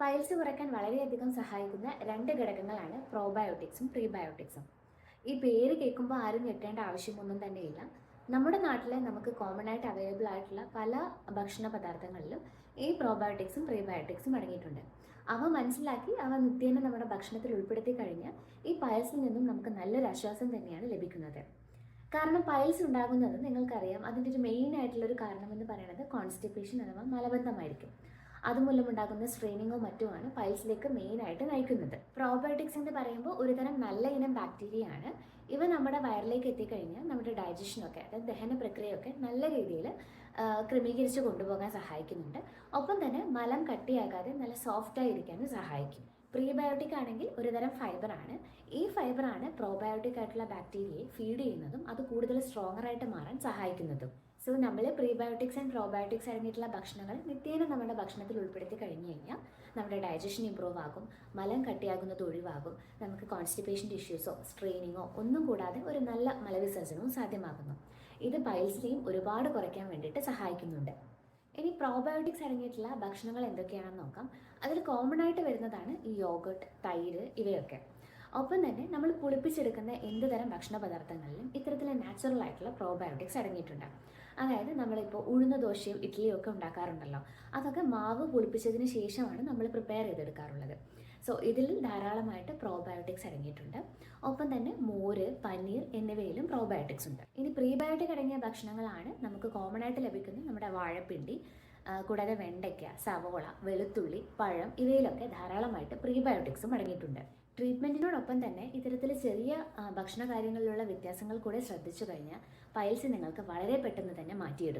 Piles കുറയ്ക്കാൻ വളരെയധികം സഹായിക്കുന്ന രണ്ട് ഘടകങ്ങളാണ് പ്രോബയോട്ടിക്സും പ്രീബയോട്ടിക്സും. ഈ പേര് കേൾക്കുമ്പോൾ ആരും ഞെട്ടേണ്ട ആവശ്യമൊന്നും തന്നെയില്ല. നമ്മുടെ നാട്ടിലെ നമുക്ക് കോമൺ ആയിട്ട് അവൈലബിൾ ആയിട്ടുള്ള പല ഭക്ഷണ പദാർത്ഥങ്ങളിലും ഈ പ്രോബയോട്ടിക്സും പ്രീബയോട്ടിക്സും അടങ്ങിയിട്ടുണ്ട്. അവ മനസ്സിലാക്കി അവ നിത്യേന നമ്മുടെ ഭക്ഷണത്തിൽ ഉൾപ്പെടുത്തി കഴിഞ്ഞാൽ ഈ പയൽസിൽ നിന്നും നമുക്ക് നല്ലൊരു ആശ്വാസം തന്നെയാണ് ലഭിക്കുന്നത്. കാരണം പയൽസ് ഉണ്ടാകുന്നത് നിങ്ങൾക്കറിയാം. അതിന്റെ ഒരു മെയിൻ ആയിട്ടുള്ള ഒരു കാരണം എന്ന് പറയുന്നത് കോൺസ്റ്റിപ്പേഷൻ അഥവാ മലബന്ധമായിരിക്കും. അതുമൂലം ഉണ്ടാകുന്ന സ്ട്രെയിനിങ്ങോ മറ്റുമാണ് പൈൽസിലേക്ക് മെയിൻ ആയിട്ട് നയിക്കുന്നത്. പ്രോബയോട്ടിക്സ് എന്ന് പറയുമ്പോൾ ഒരുതരം നല്ല ഇനം ബാക്ടീരിയയാണ്. ഇവ നമ്മുടെ വയറിലേക്ക് എത്തിക്കഴിഞ്ഞാൽ നമ്മുടെ ഡൈജഷനൊക്കെ അതായത് ദഹന പ്രക്രിയയൊക്കെ നല്ല രീതിയിൽ ക്രമീകരിച്ച് കൊണ്ടുപോകാൻ സഹായിക്കുന്നുണ്ട്. ഒപ്പം തന്നെ മലം കട്ടിയാകാതെ നല്ല സോഫ്റ്റായി ഇരിക്കാനും സഹായിക്കും. പ്രീബയോട്ടിക് ആണെങ്കിൽ ഒരുതരം ഫൈബറാണ് ഈ ഫൈബറാണ് പ്രോബയോട്ടിക് ആയിട്ടുള്ള ബാക്ടീരിയയെ ഫീഡ് ചെയ്യുന്നതും അത് കൂടുതൽ സ്ട്രോങ്ങർ ആയിട്ട് മാറാൻ സഹായിക്കുന്നതും. സോ നമ്മൾ പ്രീബയോട്ടിക്സ് ആൻഡ് പ്രോബയോട്ടിക്സ് അടങ്ങിയിട്ടുള്ള ഭക്ഷണങ്ങൾ നിത്യേന നമ്മുടെ ഭക്ഷണത്തിൽ ഉൾപ്പെടുത്തി കഴിഞ്ഞു കഴിഞ്ഞാൽ നമ്മുടെ ഡൈജഷൻ ഇമ്പ്രൂവ് ആകും മലം കട്ടിയാകുന്നത് ഒഴിവാകും നമുക്ക് കോൺസ്റ്റിപ്പേഷൻ ഇഷ്യൂസോ സ്ട്രെയിനിങ്ങോ ഒന്നും കൂടാതെ ഒരു നല്ല മലവിസർജനവും സാധ്യമാകുന്നു. ഇത് പൈൽസിനെയും ഒരുപാട് കുറയ്ക്കാൻ വേണ്ടിയിട്ട് സഹായിക്കുന്നുണ്ട്. ഇനി പ്രോബയോട്ടിക്സ് അടങ്ങിയിട്ടുള്ള ഭക്ഷണങ്ങൾ എന്തൊക്കെയാണെന്ന് നോക്കാം. അതിൽ കോമൺ ആയിട്ട് വരുന്നതാണ് ഈ യോഗട്ട് തൈര് ഇവയൊക്കെ. ഒപ്പം തന്നെ നമ്മൾ പുളിപ്പിച്ചെടുക്കുന്ന എന്ത് തരം ഭക്ഷണ പദാർത്ഥങ്ങളിലും ഇത്തരത്തിലെ നാച്ചുറൽ ആയിട്ടുള്ള പ്രോബയോട്ടിക്സ് അടങ്ങിയിട്ടുണ്ട്. അതായത് നമ്മളിപ്പോൾ ഉഴുന്ന ദോശയും ഇഡ്ഡലിയും ഒക്കെ ഉണ്ടാക്കാറുണ്ടല്ലോ. അതൊക്കെ മാവ് പുളിപ്പിച്ചതിന് ശേഷമാണ് നമ്മൾ പ്രിപ്പയർ ചെയ്തെടുക്കാറുള്ളത്. സോ ഇതിൽ ധാരാളമായിട്ട് പ്രോബയോട്ടിക്സ് അടങ്ങിയിട്ടുണ്ട്. ഒപ്പം തന്നെ മോര് പനീർ എന്നിവയിലും പ്രോബയോട്ടിക്സ് ഉണ്ട്. ഇനി പ്രീബയോട്ടിക് അടങ്ങിയ ഭക്ഷണങ്ങളാണ് നമുക്ക് കോമൺ ആയിട്ട് ലഭിക്കുന്ന നമ്മുടെ വാഴപ്പിണ്ടി കൂടാതെ വെണ്ടയ്ക്ക സവോള വെളുത്തുള്ളി പഴം ഇവയിലൊക്കെ ധാരാളമായിട്ട് പ്രീബയോട്ടിക്സും അടങ്ങിയിട്ടുണ്ട്. ട്രീറ്റ്മെന്റിനോടൊപ്പം തന്നെ ഇത്തരത്തിൽ ചെറിയ ഭക്ഷണ കാര്യങ്ങളിലുള്ള വ്യത്യാസങ്ങൾ കൂടെ ശ്രദ്ധിച്ചു കഴിഞ്ഞാൽ പൈൽസ് നിങ്ങൾക്ക് വളരെ പെട്ടെന്ന് തന്നെ മാറ്റിയെടുക്കാം.